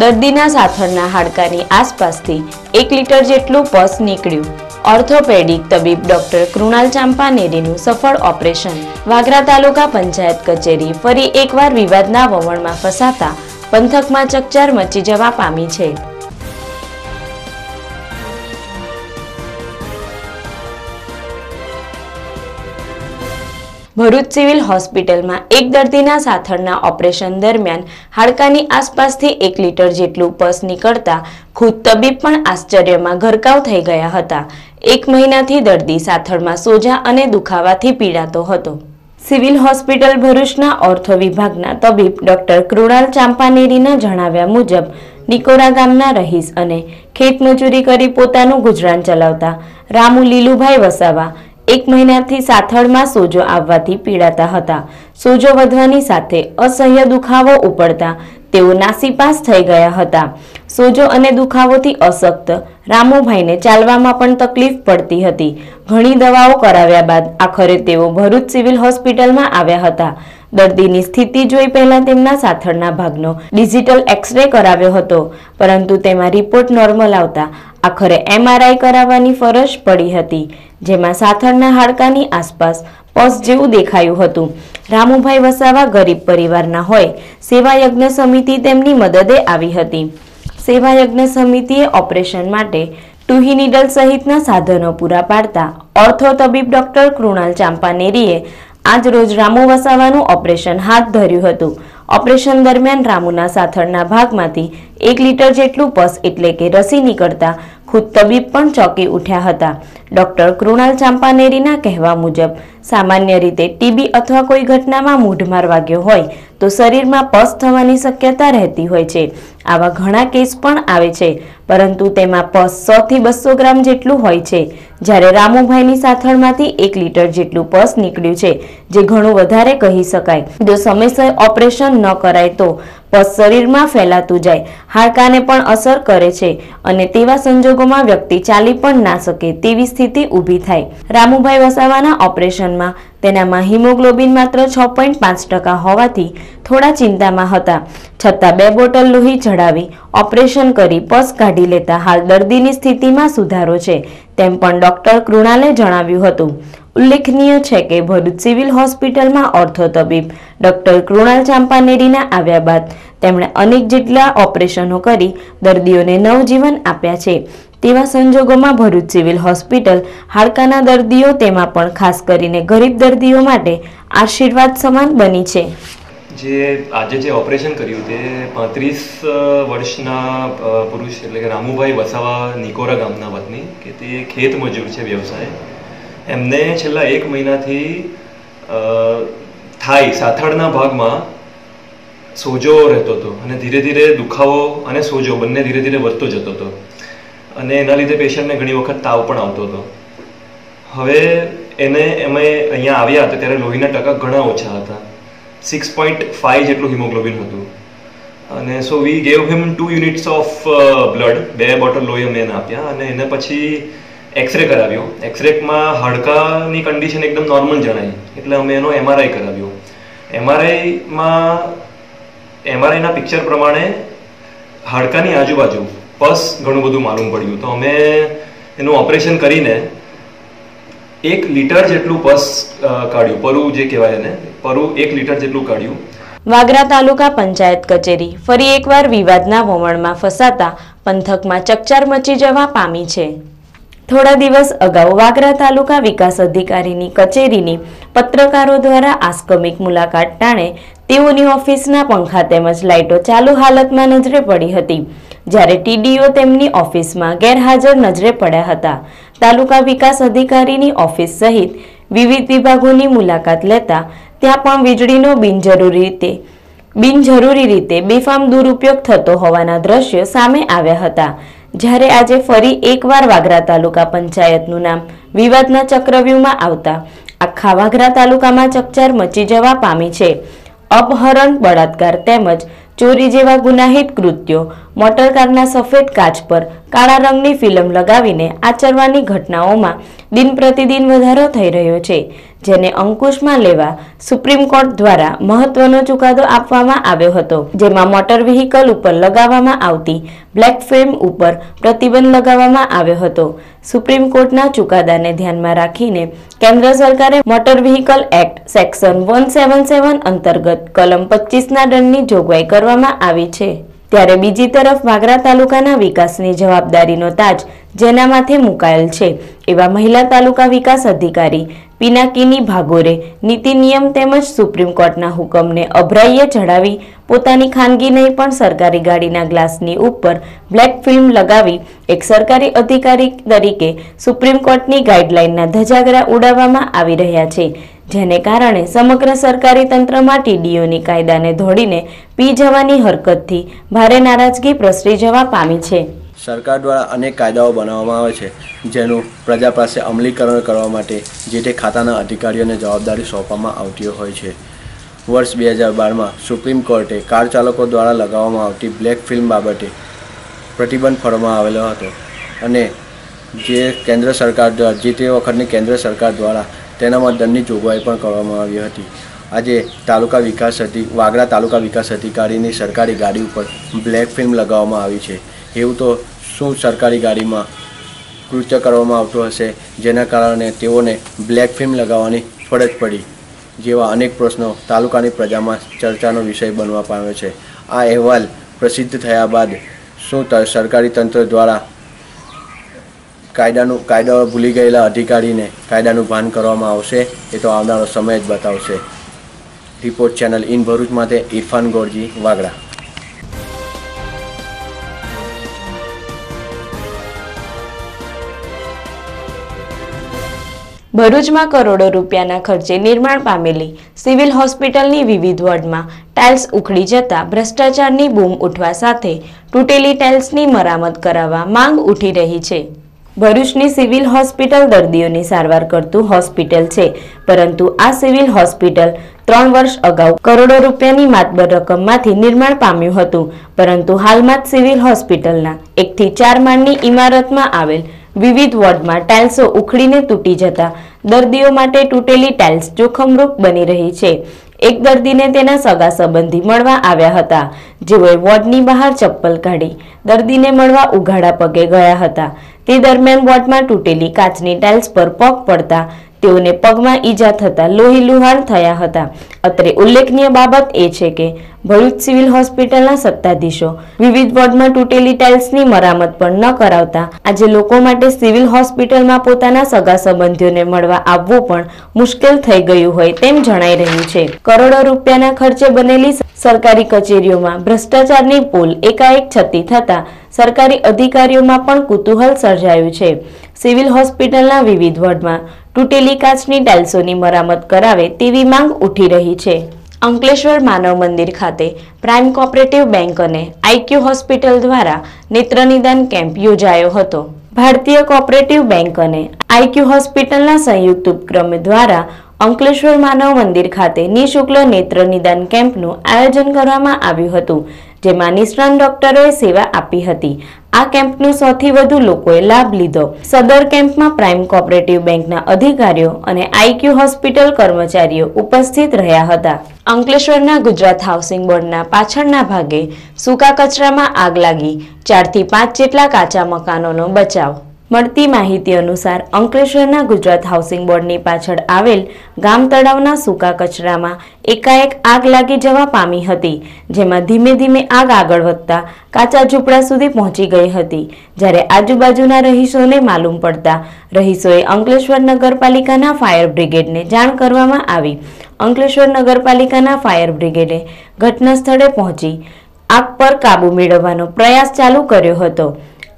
દર્દીના સાથળના હાડકાની આસપાસથી એક લીટર જેટલું પસ નીકળ્યું. ઓર્થોપેડિક તબીબ ડોક્ટર કૃણાલ ચાંપાનેરીનું સફળ ઓપરેશન વાગરા તાલુકા પંચાયત કચેરી ફરી એકવાર વિવાદના વમણમાં ફસાતા પંથકમાં ચકચાર મચી જવા પામી છે. ભરૂચ સિવિલ હોસ્પિટલમાં એક દર્દીના સાથળના ઓપરેશન દરમિયાન હાડકાની આસપાસથી એક લીટર જેટલું પસ નીકળતા ખુદ તબીબ પણ આશ્ચર્યમાં ઘરકાવ થઈ ગયા હતા. એક મહિનાથી દર્દી સાથળમાં સોજા અને દુખાવાથી પીડાતો હતો. સિવિલ હોસ્પિટલ ભરૂચના ઓર્થો વિભાગના તબીબ ડોક્ટર કૃણાલ ચાંપાનેરીના જણાવ્યા મુજબ, નિકોરા ગામના રહીશ અને ખેતમજૂરી કરી પોતાનું ગુજરાન ચલાવતા રામુ લીલુભાઈ વસાવા એક મહિનાથી સાથળમાં સોજો આવવાથી પીડાતા હતા. સોજો વધવાની સાથે અસહ્ય દુખાવો ઉપડતા તેઓ નાસીપાસ થઈ ગયા હતા. સોજો અને દુખાવોથી અશક્ત રામુભાઈને ચાલવામાં પણ તકલીફ પડતી હતી. ઘણી દવાઓ કરાવ્યા બાદ આખરે તેઓ ભરૂચ સિવિલ હોસ્પિટલમાં આવ્યા હતા. દર્દીની સ્થિતિ જોઈ પહેલા તેમના સાથળના ભાગનો ડિજિટલ એક્સરે કરાવ્યો હતો, પરંતુ તેમાં રિપોર્ટ નોર્મલ આવતા આખરે એમઆરઆઈ કરાવવાની ફરજ પડી હતી, જેમાં સાથળના હાડકાની આસપાસ પસ જેવું દેખાયું હતું. રામુભાઈ વસાવા ગરીબ પરિવારના હોય, સેવા યજ્ઞ સમિતિ તેમની મદદે આવી હતી. સેવા યજ્ઞ સમિતિએ ઓપરેશન માટે ટુહી નીડલ સહિતના સાધનો પૂરા પાડતા, ઓર્થો તબીબ ડોક્ટર કૃણાલ ચાંપાનેરીએ આજ રોજ રામુ વસાવાનું ઓપરેશન હાથ ધર્યું હતું. ઓપરેશન દરમિયાન રામુના સાથળના ભાગમાંથી એક લીટર જેટલું પસ એટલે કે રસી નીકળતા ખુદ તબીબ પણ ચોંકી ઉઠ્યા હતા. ડોક્ટર કૃણાલ ચાંપાનેરીના કહેવા મુજબ, સામાન્ય રીતે ટીબી અથવા કોઈ ઘટનામાં મૂઢમાર વાગ્યો હોય તો શરીરમાં પસ થવાની શક્યતા રહેતી હોય છે. આવા ઘણા કેસ પણ આવે છે. પરંતુ તેમાં પસ સો થી બસો ગ્રામ જેટલું હોય છે. જ્યારે રામુભાઈની સાથળમાંથી એક લીટર જેટલું પસ નીકળ્યું છે, જે ઘણું વધારે કહી શકાય. જો સમયસર ઓપરેશન ન કરાય તો પસ શરીરમાં ફેલાતું જાય. હાડકાને પણ અસર કરે છે અને તેવા સંજોગોમાં વ્યક્તિ ચાલી પણ ના શકે તેવી સ્થિતિ ઊભી થાય. રામુભાઈ વસાવાના ઓપરેશનમાં તેનામાં હિમોગ્લોબિન માત્ર છ પોઈન્ટ પાંચ ટકા હોવાથી થોડા ચિંતામાં હતા. છતાં બે બોટલ લોહી ચડાવી ઓપરેશન કરી પસ કાઢી લેતા હાલ દર્દીની સ્થિતિમાં સુધારો છે, તેમ પણ ડોક્ટર કૃણાલે જણાવ્યું હતું. ઉલ્લેખનીય છે કે ભરૂચ સિવિલ હોસ્પિટલમાં ઓર્થો તબીબ ડોક્ટર કૃણાલ ચાંપાનેરીના આવ્યા બાદ તેમણે અનેક જેટલા ઓપરેશનો કરી દર્દીઓને નવજીવન આપ્યા છે. તેવા સંજોગોમાં ભરૂચ સિવિલ હોસ્પિટલ હાડકાના દર્દીઓ તેમાં પણ ખાસ કરીને ગરીબ દર્દીઓ માટે આશીર્વાદ સમાન બની છે. જે આજે જે ઓપરેશન કર્યું તે પાંત્રીસ વર્ષના પુરુષ એટલે કે રામુભાઈ વસાવા નિકોરા ગામના વતની કે તે ખેત મજૂર છે વ્યવસાય. એમને છેલ્લા એક મહિનાથી થાય, સાથળના ભાગમાં સોજો રહેતો હતો અને ધીરે ધીરે દુખાવો અને સોજો બંને ધીરે ધીરે વધતો જતો હતો. અને એના લીધે પેશન્ટને ઘણી વખત તાવ પણ આવતો હતો. હવે એને અમે અહીંયા આવ્યા હતા ત્યારે લોહીના ટકા ઘણા ઓછા હતા. સિક્સ પોઈન્ટ ફાઈવ જેટલું હિમોગ્લોબિન હતું. અને so we gave him two units of blood બે બોટલ લોહી અમે એને આપ્યા અને એને પછી એક્સરે કરાવ્યો. એક્સરેમાં હાડકાની કન્ડિશન એકદમ નોર્મલ જણાઈ એટલે અમે એનો એમઆરઆઈ કરાવ્યો. એમઆરઆઈમાં એમઆરઆઈના પિક્ચર પ્રમાણે હાડકાની આજુબાજુ પસ ઘણું બધું માલુમ પડ્યું. તો અમે એનું ઓપરેશન કરીને એક લીટર જેટલું પસ કાઢ્યું. પરું જે કહેવાય એને, પરું એક લીટર જેટલું કાઢ્યું. વાગરા તાલુકા પંચાયત કચેરી. ફરી એકવાર વિવાદના વમણમાં ફસાતા પંથકમાં ચકચાર મચી જવા પામી છે. થોડા દિવસ અગાઉ વાગરા તાલુકા વિકાસ અધિકારીની કચેરીની પત્રકારો દ્વારા આસ્કમિક મુલાકાત ટાણે તેઓની ઓફિસના પંખા તેમજ લાઇટો ચાલુ હાલતમાં નજરે પડી હતી. જ્યારે ટીડીઓ તેમની ઓફિસમાં ગેરહાજર નજરે પડ્યા હતા. તાલુકા વિકાસ અધિકારીની ઓફિસ સહિત વિવિધ વિભાગોની મુલાકાત લેતા ત્યાં પણ વીજળીનો બિનજરૂરી રીતે બિનજરૂરી રીતે બેફામ દુરુપયોગ થતો હોવાના દ્રશ્યો સામે આવ્યા હતા. જ્યારે આજે ફરી એકવાર વાગરા તાલુકા પંચાયતનું નામ વિવાદના ચક્રવ્યૂહમાં આવતા આખા વાગરા તાલુકામાં ચકચાર મચી જવા પામી છે. અપહરણ, બળાત્કાર તેમજ ચોરી જેવા ગુનાહિત કૃત્યો મોટરકારના સફેદ કાચ પર કાળા રંગની ફિલ્મ લગાવીને આચરવાની ઘટનાઓમાં દિન પ્રતિદિન વધારો થઈ રહ્યો છે, જેને અંકુશમાં લેવા સુપ્રીમ કોર્ટ દ્વારા મહત્વનો ચુકાદો આપવામાં આવ્યો હતો, જેમાં મોટર વ્હીકલ ઉપર લગાવવામાં આવતી બ્લેક ફિલ્મ ઉપર પ્રતિબંધ લગાવવામાં આવ્યો હતો. સુપ્રીમ કોર્ટના ચુકાદાને ધ્યાનમાં રાખીને કેન્દ્ર સરકારે motor vehicle act section one seven seven અંતર્ગત કલમ પચીસના દંડની જોગવાઈ કરવામાં આવી છે. ત્યારે બીજી તરફ વાગરા તાલુકાના વિકાસની જવાબદારીનો તાજ જેના માથે મુકાયેલ છે. એવા મહિલા તાલુકા વિકાસ અધિકારી પિનાકીની ભાગોરે નીતિ નિયમ તેમજ સુપ્રીમ કોર્ટના હુકમને અભરાઈએ ચઢાવી પોતાની ખાનગી નહીં પણ સરકારી ગાડીના ગ્લાસની ઉપર બ્લેક ફિલ્મ લગાવી એક સરકારી અધિકારી તરીકે સુપ્રીમ કોર્ટની ગાઈડલાઈનના ધજાગરા ઉડાવવામાં આવી રહ્યા છે. જેને કારણે સમગ્ર સરકારી તંત્રમાં ટીડીઓની કાયદાને ધોડીને પી જવાની હરકતથી ભારે નારાજગી પ્રસરી જવા પામી છે. સરકાર દ્વારા અનેક કાયદાઓ બનાવવામાં આવે છે, જેનું પ્રજા પાસે અમલીકરણ કરવા માટે જે તે ખાતાના અધિકારીઓને જવાબદારી સોંપવામાં આવતી હોય છે. વર્ષ બે હજાર બારમાં સુપ્રીમ કોર્ટે કાર ચાલકો દ્વારા લગાવવામાં આવતી બ્લેક ફિલ્મ બાબતે પ્રતિબંધ ફરવામાં આવેલો હતો અને જે કેન્દ્ર સરકાર દ્વારા, જે તે વખતની કેન્દ્ર સરકાર દ્વારા તેનામાં દંડની જોગવાઈ પણ કરવામાં આવી હતી. આજે તાલુકા વિકાસ અધિ વાગરા તાલુકા વિકાસ અધિકારીની સરકારી ગાડી ઉપર બ્લેક ફિલ્મ લગાવવામાં આવી છે. એવું તો શું સરકારી ગાડીમાં કૃત્ય કરવામાં આવતું હશે? જેના કારણે તેઓને બ્લેક ફિલ્મ લગાવવાની ફરજ પડી, જેવા અનેક પ્રશ્નો તાલુકાની પ્રજામાં ચર્ચાનો વિષય બનવા પામ્યો છે. આ અહેવાલ પ્રસિદ્ધ થયા બાદ શું સરકારી તંત્ર દ્વારા કાયદાનું કાયદો ભૂલી ગયેલા અધિકારીને કાયદાનું ભાન કરવામાં આવશે, એ તો આવનારો સમય જ બતાવશે. રિપોર્ટ ચેનલ ઇન ભરૂચ માટે ઇરફાન ગોરજી, વાગડા. ભરૂચમાં કરોડો રૂપિયાના ખર્ચે નિર્માણ પામેલી સિવિલ હોસ્પિટલની વિવિધ વોર્ડમાં ટાઇલ્સ ઉખડી જતા ભ્રષ્ટાચારની બૂમ ઉઠવા સાથે તૂટેલી ટાઇલ્સની મરામત કરાવવા માંગ ઉઠી રહી છે. ભરૂચની સિવિલ હોસ્પિટલ દર્દીઓની સારવાર કરતું હોસ્પિટલ છે. પરંતુ આ સિવિલ હોસ્પિટલ ત્રણ વર્ષ અગાઉ કરોડો રૂપિયાની માતબર રકમમાંથી નિર્માણ પામ્યું હતું. પરંતુ હાલમાં જ સિવિલ હોસ્પિટલના એકથી ચાર માળની ઇમારતમાં આવેલ વિવિધ વોર્ડમાં ટાઇલ્સો ઉખડીને તૂટી જતા દર્દીઓ માટે તૂટેલી ટાઇલ્સ જોખમરૂપ બની રહી છે. એક દર્દીને તેના સગા સંબંધી મળવા આવ્યા હતા. જેઓએ વોર્ડની બહાર ચપ્પલ કાઢી દર્દીને મળવા ઉઘાડા પગે ગયા હતા. તે દરમિયાન વોર્ડમાં તૂટેલી કાચની ટાઇલ્સ પર પગ પડતા તેઓને પગમાં ઈજા થતા લોહી લુહાણ થયા હતા. અત્રે ઉલ્લેખનીય બાબત એ છે કે ભરૂચ સિવિલ હોસ્પિટલના સત્તાધીશો વિવિધ વોર્ડમાં તૂટેલી ટાઇલ્સની મરામત પણ ન કરાવતા આજે લોકો માટે સિવિલ હોસ્પિટલમાં પોતાના સગા સંબંધીઓને મળવા આવવું પણ મુશ્કેલ થઈ ગયું હોય તેમ જણાઈ રહ્યું છે. કરોડો રૂપિયાના ખર્ચે બનેલી સરકારી કચેરીઓમાં ભ્રષ્ટાચારની પોલ એકાએક છતી થતા સરકારી અધિકારીઓમાં પણ કુતૂહલ સર્જાયું છે. સિવિલ હોસ્પિટલના વિવિધ વોર્ડમાં તૂટેલી કાચની ટાઇલ્સોની મરામત કરાવે તેવી માંગ ઉઠી રહી છે. અંકલેશ્વર માનવ મંદિર ખાતે પ્રાઇમ કોઓપરેટિવ બેંક અને આઈક્યુ હોસ્પિટલ દ્વારા નેત્રનિદાન કેમ્પ યોજાયો હતો. ભારતીય કોઓપરેટિવ બેંક અને આઈક્યુ હોસ્પિટલના સંયુક્ત ઉપક્રમ દ્વારા અંકલેશ્વર માનવ મંદિર ખાતે નિઃશુલ્ક નેત્ર નિદાન કેમ્પનું આયોજન કરવામાં આવ્યું હતું. જેમાં નિષ્ણાંત ડોક્ટરોએ સેવા આપી હતી. આ કેમ્પનો સૌથી વધુ લોકોએ લાભ લીધો. સદર કેમ્પમાં પ્રાઇમ કોઓપરેટિવ બેંકના અધિકારીઓ અને આઈક્યુ હોસ્પિટલ કર્મચારીઓ ઉપસ્થિત રહ્યા હતા. અંકલેશ્વરના ગુજરાત હાઉસિંગ બોર્ડના પાછળના ભાગે સૂકા કચરામાં આગ લાગી. ચારથી પાંચ જેટલા કાચા મકાનોનો બચાવ મળતી માહિતી અનુસાર અંકલેશ્વરના ગુજરાત હાઉસિંગ બોર્ડની પાછળ આવેલ ગામ તળાવના સૂકા કચરામાં એકાએક આગ લાગી જવા પામી હતી, જેમાં ધીમે ધીમે આગ આગળ વધતા કાચા ઝૂંપડા સુધી પહોંચી ગઈ હતી. જ્યારે આજુબાજુના રહીશોને માલુમ પડતા રહીશોએ અંકલેશ્વર નગરપાલિકાના ફાયર બ્રિગેડને જાણ કરવામાં આવી. અંકલેશ્વર નગરપાલિકાના ફાયર બ્રિગેડે ઘટના સ્થળે પહોંચી આગ પર કાબુ મેળવવાનો પ્રયાસ ચાલુ કર્યો હતો.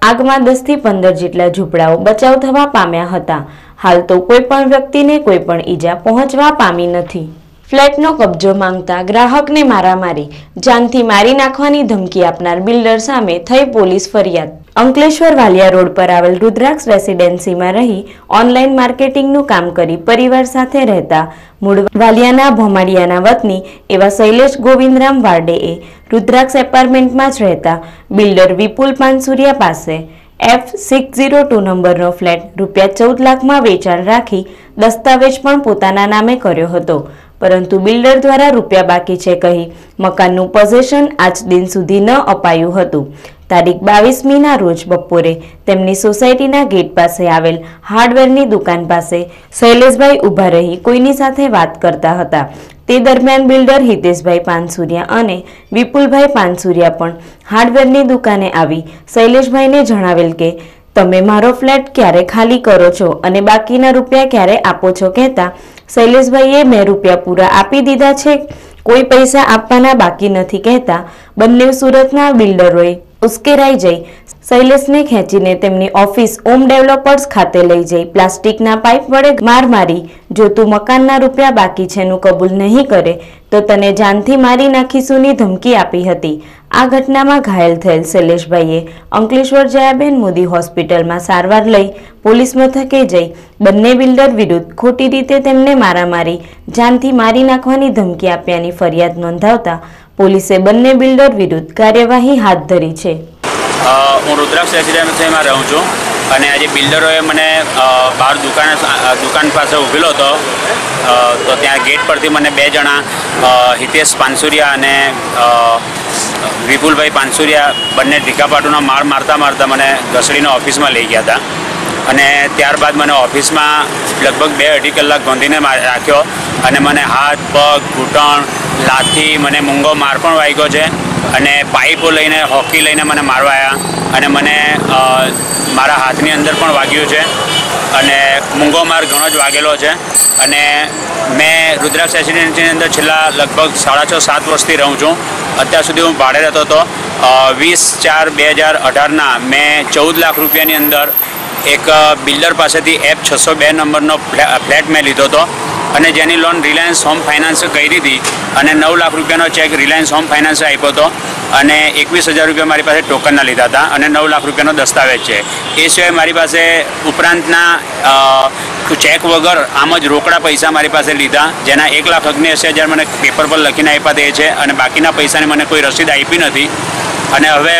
આગમાં દસથી પંદર જેટલા ઝૂંપડાઓ બચાવ થવા પામ્યા હતા. હાલ તો કોઈ પણ વ્યક્તિને કોઈ પણ ઈજા પહોંચવા પામી નથી. ફ્લેટનો કબજો માંગતા ગ્રાહકને મારામારી, જાનથી મારી નાખવાની ધમકી આપનાર બિલ્ડર સામે થઈ પોલીસ ફરિયાદ. અંકલેશ્વર વાલિયા રોડ પર આવેલ રુદ્રાક્ષ રેસિડેન્સીમાં રહી ઓનલાઈન માર્કેટિંગનું કામ કરી પરિવાર સાથે રહેતા મૂળ વાલિયાના ભોમાડિયાના વતની એવા શૈલેષ ગોવિંદરામ વાર્ડેએ રુદ્રાક્ષ એપાર્ટમેન્ટમાં જ રહેતા બિલ્ડર વિપુલ પાનસુરિયા પાસે એફ સિક્સ ઝીરો ટુ નંબરનો ફ્લેટ રૂપિયા ચૌદ લાખમાં વેચાણ રાખી દસ્તાવેજ પણ પોતાના નામે કર્યો હતો. પરંતુ બિલ્ડર દ્વારા રૂપિયા બાકી છે કહી મકાનનું પોઝેશન આજ દિન સુધી ન અપાયું હતું. તારીખ બાવીસમીના રોજ બપોરે તેમની સોસાયટીના ગેટ પાસે આવેલ હાર્ડવેરની દુકાન પાસે શૈલેષભાઈ ઊભા રહી કોઈની સાથે વાત કરતા હતા. તે દરમિયાન બિલ્ડર હિતેશભાઈ પાનસુરિયા અને વિપુલભાઈ પાનસુરિયા પણ હાર્ડવેરની દુકાને આવી. શૈલેષભાઈને જણાવેલ કે, તમે મારો ફ્લેટ ક્યારે ખાલી કરો છો અને બાકીના રૂપિયા ક્યારે આપો છો? કહેતા શૈલેષભાઈએ, મેં રૂપિયા પૂરા આપી દીધા છે. કોઈ પૈસા આપવાના બાકી નથી. કહેતા બંને સુરતના બિલ્ડરોએ ઉશ્કેરાઈ જઈ. શૈલેષને ખેંચીને તેમની ઓફિસ ઓમ ડેવલપર્સ ખાતે લઈ જઈ. પ્લાસ્ટિકના પાઇપ વડે માર મારી. જો તું મકાનના રૂપિયા બાકી છેનું કબૂલ નહીં કરે, તો તને જાનથી મારી નાખીશુંની ધમકી આપી હતી. આ ઘટનામાં ઘાયલ થયેલ શૈલેષભાઈએ અંકલેશ્વર જયાબેન મોદી હોસ્પિટલમાં સારવાર લઈ પોલીસ મથકે જઈ. બંને બિલ્ડર વિરુદ્ધ ખોટી રીતે તેમને મારામારી, જાનથી મારી નાખવાની ધમકી આપ્યાની ફરિયાદ નોંધાવતા પોલીસે બંને બિલ્ડર વિરુદ્ધ કાર્યવાહી હાથ ધરી છે. હું રુદ્રાક્ષ રેસિડેન્સીમાં રહું છું. અને આજે બિલ્ડરોએ મને બહાર દુકાન દુકાન પાસે ઊભેલો હતો. તો ત્યાં ગેટ પરથી મને બે જણા હિતેશ પાનસુરિયા અને વિપુલભાઈ પાનસુરિયા બંને ઢીકાપાટુના માળ મારતા મારતા મને ઘસડીને ઓફિસમાં લઈ ગયા હતા. અને ત્યારબાદ મને ઓફિસમાં લગભગ બે અઢી કલાક ગોંધીને રાખ્યો. અને મને હાથ, પગ, ઘૂંટણ લાથી મને મૂંગો માર પણ વાગ્યો છે અને પાઇપો લઈને, હોકી લઈને મને મારવાયા અને મને મારા હાથની અંદર પણ વાગ્યું છે અને મૂંગો માર ઘણો જ વાગેલો છે અને મેં રુદ્રાક્ષ રેસિડેન્સીની અંદર છેલ્લા લગભગ સાડા છ, સાત વર્ષથી રહું છું. અત્યાર સુધી હું ભાડે રહેતો હતો. વીસ ચાર બે હજાર અઢારના મેં ચૌદ લાખ રૂપિયાની અંદર એક બિલ્ડર પાસેથી એફ છસો બે નંબરનો ફ્લે- ફ્લેટ મેં લીધો હતો. અને જેની લોન રિલાયન્સ હોમ ફાઇનાન્સે કરી હતી અને નવ લાખ રૂપિયાનો ચેક રિલાયન્સ હોમ ફાઇનાન્સે આપ્યો હતો અને એકવીસ હજાર રૂપિયા મારી પાસે ટોકનના લીધા હતા અને નવ લાખ રૂપિયાનો દસ્તાવેજ છે. એ સિવાય મારી પાસે ઉપરાંતના ચેક વગર આમ જ રોકડા પૈસા મારી પાસે લીધા, જેના એક લાખ અગ્નેસી હજાર મને પેપર પર લખીને આપ્યા તે છે અને બાકીના પૈસાની મને કોઈ રસીદ આપી નથી. અને હવે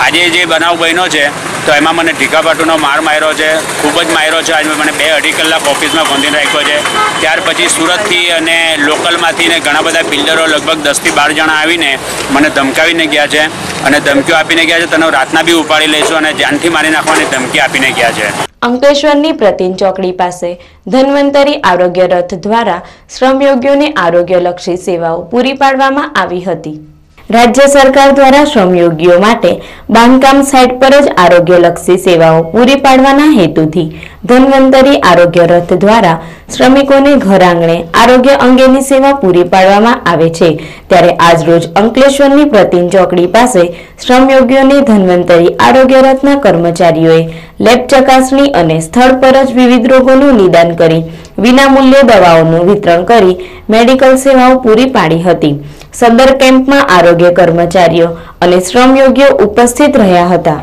આજે જે બનાવ બન્યો છે, તો એમાં મને ઢીકાપાટુનો માર માર્યો છે, ખૂબ જ માર્યો છે. આજે મને બે અઢી કલાક ઓફિસમાં ગોંધીને રાખ્યો છે. ત્યાર પછી સુરતથી અને લોકલમાંથી ને ઘણા બધા બિલ્ડરો લગભગ દસથી બાર જણા આવીને મને ધમકાવીને ગયા છે. અને ધમકીઓ આપીને ગયા છે. તને રાતના બી ઉપાડી લઈશું અને જાનથી મારી નાખવાની ધમકી આપીને ગયા છે. અંકલેશ્વરની પ્રતિન ચોકડી પાસે ધન્વંતરી આરોગ્ય રથ દ્વારા શ્રમયોગીઓને આરોગ્યલક્ષી સેવાઓ પૂરી પાડવામાં આવી હતી. રાજ્ય સરકાર દ્વારા શ્રમયોગીઓ માટે બાંધકામ સાઇટ પર જ આરોગ્યલક્ષી સેવાઓ પૂરી પાડવાના હેતુથી ધન્વંતરી આરોગ્ય રથ દ્વારા શ્રમિકોને ઘર આંગણે આરોગ્ય અંગેની સેવા પૂરી પાડવામાં આવે છે. ત્યારે આજરોજ અંકલેશ્વરની પ્રતિન ચોકડી પાસે શ્રમયોગીઓને ધન્વંતરી આરોગ્ય રથના કર્મચારીઓએ લેબ ચકાસણી અને સ્થળ પર જ વિવિધ રોગોનું નિદાન કરી વિનામૂલ્યે દવાઓનું વિતરણ કરી મેડિકલ સેવાઓ પૂરી પાડી હતી. સદર કેમ્પમાં આરોગ્ય કર્મચારીઓ અને શ્રમયોગીઓ ઉપસ્થિત રહ્યા હતા.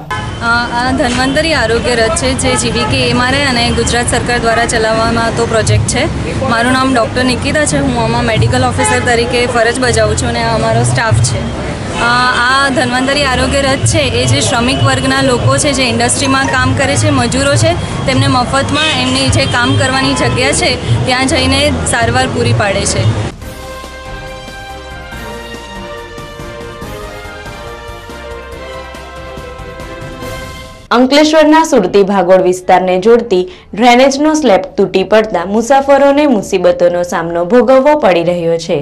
આ ધન્વંતરી આરોગ્ય રથ છે, જે જીવીકે એમઆરએ અને ગુજરાત સરકાર દ્વારા ચલાવવામાં આવતો પ્રોજેક્ટ છે. મારું નામ ડૉક્ટર નિકિતા છે, હું આમાં મેડિકલ ઓફિસર તરીકે ફરજ બજાવું છું અને અમારો સ્ટાફ છે. આ ધન્વંતરી આરોગ્ય રથ છે, એ જે શ્રમિક વર્ગના લોકો છે, જે ઇન્ડસ્ટ્રીમાં કામ કરે છે, મજૂરો છે, તેમને મફતમાં એમની જે કામ કરવાની જગ્યા છે, ત્યાં જઈને સારવાર પૂરી પાડે છે. અંકલેશ્વરના સુરતી ભાગોળ વિસ્તારને જોડતી ડ્રેનેજનો સ્લેબ તૂટી પડતા મુસાફરોને મુસીબતોનો સામનો ભોગવવો પડી રહ્યો છે.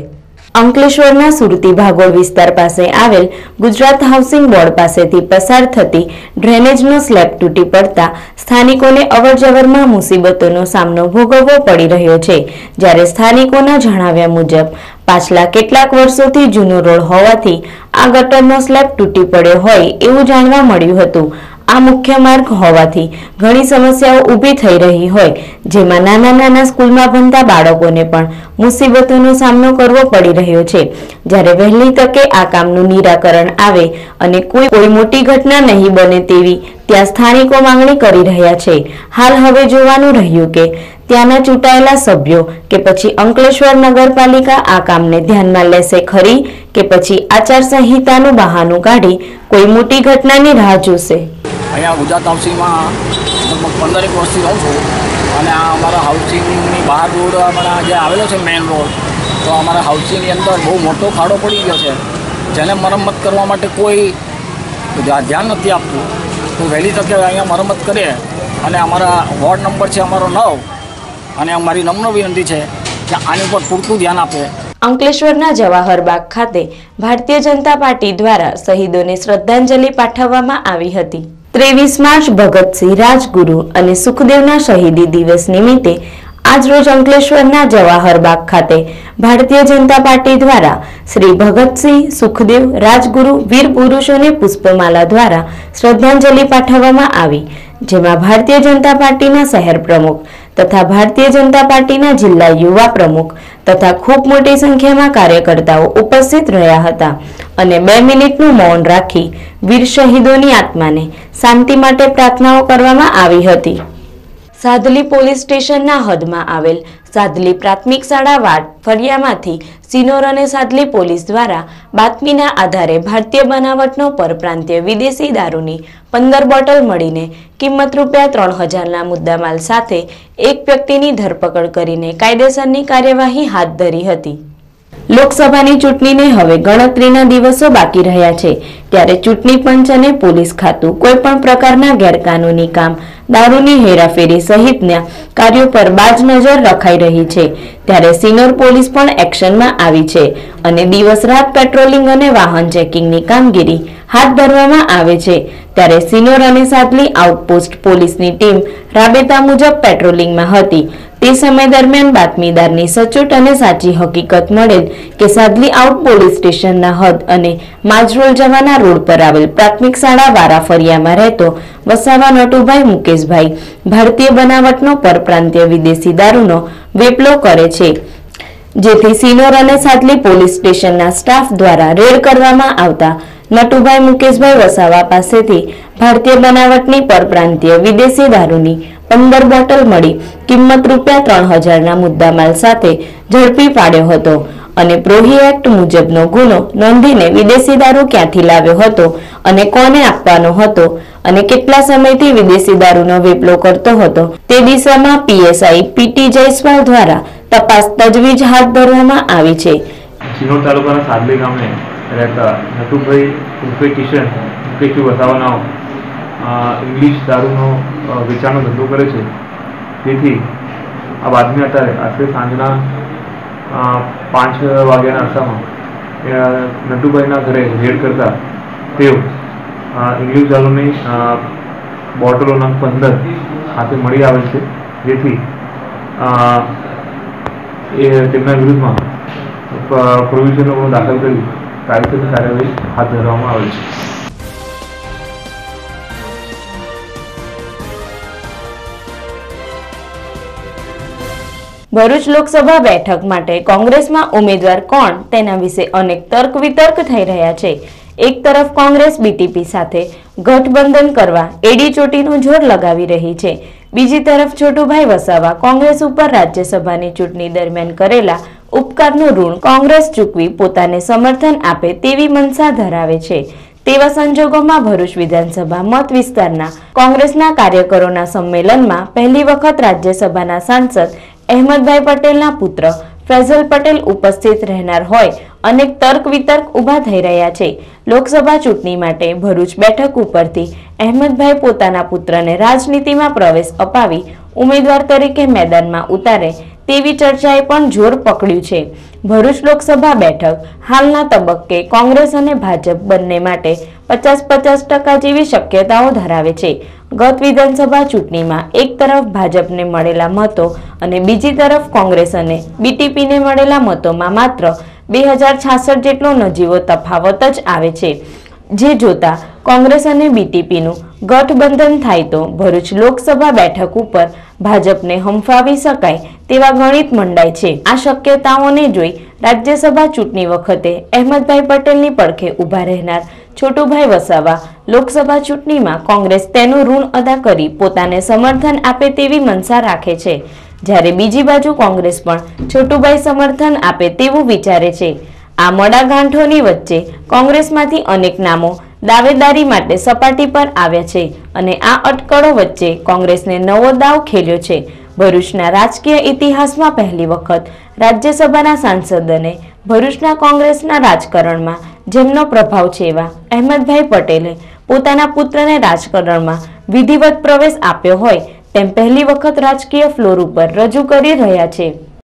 અંકલેશ્વરના સુરતી ભાગોળ વિસ્તાર પાસે આવેલ ગુજરાત હાઉસિંગ બોર્ડ પાસેથી પસાર થતી ડ્રેનેજનો સ્લેબ તૂટી પડતા સ્થાનિકોને અવરજવરમાં મુસીબતોનો સામનો ભોગવવો પડી રહ્યો છે. જ્યારે સ્થાનિકોના જણાવ્યા મુજબ, પાછલા કેટલાક વર્ષોથી જૂનો રોડ હોવાથી આ ગટરનો સ્લેબ તૂટી પડ્યો હોય એવું જાણવા મળ્યું હતું. આ મુખ્ય માર્ગ હોવાથી ઘણી સમસ્યાઓ ઊભી થઈ રહી હોય, જેમાં નાના નાના સ્કૂલમાં ભણતા બાળકોને પણ મુસીબતોનો સામનો કરવો પડી રહ્યો છે. જ્યારે વહેલી તકે આ કામનું નિરાકરણ આવે અને કોઈ કોઈ મોટી ઘટના નહીં બને તેવી ત્યાં સ્થાનિકો માંગણી કરી રહ્યા છે. હાલ હવે જોવાનું રહ્યું કે ત્યાંના ચૂંટાયેલા સભ્યો કે પછી અંકલેશ્વર નગરપાલિકા આ કામને ધ્યાનમાં લેશે ખરી કે પછી આચારસંહિતાનું બહાનું કાઢી કોઈ મોટી ઘટનાની રાહ જોશે? અહીંયા ગુજરાત હાઉસિંગમાં લગભગ પંદરેક વર્ષથી રહું છું અને આ અમારા હાઉસિંગની બહાર રોડ અમારા જે આવેલો છે મેઇન રોડ, તો અમારા હાઉસિંગની અંદર બહુ મોટો ખાડો પડી ગયો છે. જેને મરમ્મત કરવા માટે કોઈ ધ્યા- ધ્યાન નથી આપતું. તો વહેલી તકે અહીંયા મરમ્મત કરીએ અને અમારા વોર્ડ નંબર છે અમારો નવ અને અમારી નમ્ર વિનંતી છે કે આની ઉપર પૂરતું ધ્યાન આપે. અંકલેશ્વરના જવાહરબાગ ખાતે ભારતીય જનતા પાર્ટી દ્વારા શહીદોને શ્રદ્ધાંજલિ પાઠવવામાં આવી હતી. ત્રેવીસ માર્ચ ભગતસિંહ રાજગુરુ અને સુખદેવના શહીદી દિવસ નિમિત્તે આજરોજ અંકલેશ્વરના જવાહરબાગ ખાતે ભારતીય જનતા પાર્ટી દ્વારા શ્રી ભગતસિંહ, સુખદેવ, રાજગુરુ, વીર પુરુષોને પુષ્પમાલા દ્વારા શ્રદ્ધાંજલિ પાઠવવામાં આવી, જેમાં ભારતીય જનતા પાર્ટીના શહેર પ્રમુખ તથા ભારતીય જનતા પાર્ટીના જિલ્લા યુવા પ્રમુખ તથા ખૂબ મોટી સંખ્યામાં કાર્યકર્તાઓ ઉપસ્થિત રહ્યા હતા અને બે મિનિટનું મૌન રાખી વીર શહીદોની આત્માને શાંતિ માટે પ્રાર્થનાઓ કરવામાં આવી હતી. સાદલી પોલીસ સ્ટેશનના હદમાં આવેલ સાદલી પ્રાથમિક શાળા વાડ ફળિયામાંથી સિનોર અને સાદલી પોલીસ દ્વારા બાતમીના આધારે ભારતીય બનાવટનો પરપ્રાંતીય વિદેશી દારૂની પંદર બોટલ મળીને કિંમત રૂપિયા ત્રણ હજારના મુદ્દામાલ સાથે એક વ્યક્તિની ધરપકડ કરીને કાયદેસરની કાર્યવાહી હાથ ધરી હતી. લોકસભાની ચૂંટણીને હવે ગણતરીના દિવસો બાકી રહ્યા છે. ત્યારે ચૂંટણી પંચ અને પોલીસ ખાતું કોઈ પણ પ્રકારના ગેરકાનૂની કામ, દારૂની હેરાફેરી સહિતના કાર્યો પર બાજ નજર રખાઈ રહી છે. ત્યારે સિનોર પોલીસ પણ એક્શનમાં આવી છે અને દિવસ રાત પેટ્રોલિંગ અને વાહન ચેકિંગની કામગીરી હાથ ધરવામાં આવે છે. ત્યારે સિનોર અને સાદલી આઉટપોસ્ટ પોલીસની ટીમ રાબેતા મુજબ પેટ્રોલિંગમાં હતી. તે સમય દરમિયાન બાતમીદારની સચોટ અને સાચી હકીકત મળેલ કે સાદલી આઉટ પોલીસ સ્ટેશનના હદ અને માજરોલ જવાના રોડ પર આવેલ પ્રાથમિક શાળા વારા ફરિયામાં રહેતો વસાવા નટુભાઈ મુકેશભાઈ ભારતીય બનાવટનો પરપ્રાંતીય વિદેશી દારૂનો વેપલો કરે છે. જેથી સિનોર અને સાદલી પોલીસ સ્ટેશનના સ્ટાફ દ્વારા રેડ કરવામાં આવતા નટુભાઈ મુકેશભાઈ વસાવા પાસેથી ભારતીય બનાવટની પરપ્રાંતીય વિદેશી દારૂની પંદર બોટલ મળી. કિંમત રૂપિયા ત્રણ હજારના મુદ્દામાલ સાથે ઝડપી પાડ્યો હતો અને પ્રોહી એક્ટ મુજબનો ગુનો નોંધીને વિદેશી દારૂ ક્યાંથી લાવ્યો હતો અને કોને આપવાનો હતો અને કેટલા સમયથી વિદેશી દારૂનો વેપલો કરતો હતો તે દિશામાં પીએસઆઈ પીટી જયસ્વાલ દ્વારા તપાસ તજવીજ હાથ ધરવામાં આવી છે. સિનોર તાલુકાના સાદલી ગામે રહેતા નટુભાઈ કિશન મુકેશભાઈ વસાવાના ઇંગ્લિશ દારૂનો વેચાણનો ધંધો કરે છે. તેથી આ બાતમી અત્યારે આશરે સાંજના પાંચ વાગ્યાના અરસામાં નટુભાઈના ઘરે રેડ કરતા તેઓ ઇંગ્લિશ દારૂની બોટલોના પંદર હાથે મળી આવે છે. જેથી એ તેમના વિરુદ્ધમાં પ્રોવિઝનનો દાખલ કરી કાયદેસર કાર્યવાહી હાથ ધરવામાં આવે છે. ભરૂચ લોકસભા બેઠક માટે કોંગ્રેસમાં ઉમેદવાર કોણ? તેના વિશે અનેક તર્ક વિતર્ક થઈ રહ્યા છે. એક તરફ કોંગ્રેસ બીટીપી સાથે ગઠબંધન કરવા એડી ચોટીનું જોર લગાવી રહી છે. બીજી તરફ છોટુભાઈ વસાવા કોંગ્રેસ ઉપર રાજ્યસભાની ચૂંટણી દરમિયાન કરેલા ઉપકારનું ઋણ કોંગ્રેસ ચૂકવી પોતાને સમર્થન આપે તેવી મનસા ધરાવે છે. તેવા સંજોગોમાં ભરૂચ વિધાનસભા મત વિસ્તારના કોંગ્રેસના કાર્યકરોના સંમેલનમાં પહેલી વખત રાજ્યસભાના સાંસદ અહેમદભાઈ પટેલના પુત્ર ફૈઝલ પટેલ ઉપસ્થિત રહેનાર હોય, અનેક તર્ક વિતર્ક ઊભા થઈ રહ્યા છે. લોકસભા ચૂંટણી માટે ભરૂચ બેઠક ઉપરથી અહેમદભાઈ પોતાના પુત્રને રાજનીતિમાં પ્રવેશ અપાવી ઉમેદવાર તરીકે મેદાનમાં ઉતારે તેવી ચર્ચાએ પણ જોર પકડ્યું છે. ભરૂચ લોકસભા બેઠક, હાલના તબક્કે કોંગ્રેસ અને ભાજપ બંને માટે પચાસ પચાસ ટકા જેવી શક્યતાઓ ધરાવે છે. ગત વિધાનસભા ચૂંટણીમાં એક તરફ ભાજપને મળેલા મતો અને બીજી તરફ કોંગ્રેસ અને બીટીપીને મળેલા મતોમાં માત્ર બે હજાર છાસઠ જેટલો નજીવો તફાવત જ આવે છે. જે જોતા કોંગ્રેસ અને બીટીપીનું ગઠબંધન થાય તો ભરૂચ લોકસભા બેઠક ઉપર ભાજપને હંફાવી શકાય તેવા ગણિત મંડાય છે. આ શક્યતાઓને જોઈ રાજ્યસભા ચૂંટણી વખતે અહેમદભાઈ પટેલની પડખે ઊભા રહેનાર છોટુભાઈ વસાવા લોકસભા ચૂંટણીમાં કોંગ્રેસ તેનું ઋણ અદા કરી પોતાને સમર્થન આપે તેવી મનસા રાખે છે. જ્યારે બીજી બાજુ કોંગ્રેસ પણ છોટુભાઈ સમર્થન આપે તેવું વિચારે છે. આ મડાગાંઠોની વચ્ચે કોંગ્રેસમાંથી અનેક નામો દાવેદારી માટે સપાટી પર આવ્યા છે અને આ અટકળો વચ્ચે કોંગ્રેસને નવો દાવ ખેલ્યો છે. ભરૂચના રાજકીય ઇતિહાસમાં પહેલી વખત રાજ્યસભાના સાંસદને ભરૂચના કોંગ્રેસના રાજકારણમાં જેમનો પ્રભાવ છે એવા અહેમદભાઈ પટેલે પોતાના પુત્રને રાજકારણમાં વિધિવત પ્રવેશ આપ્યો હોય તેમ પહેલી વખત રાજકીય ફ્લોર ઉપર રજૂ કરી રહ્યા છે.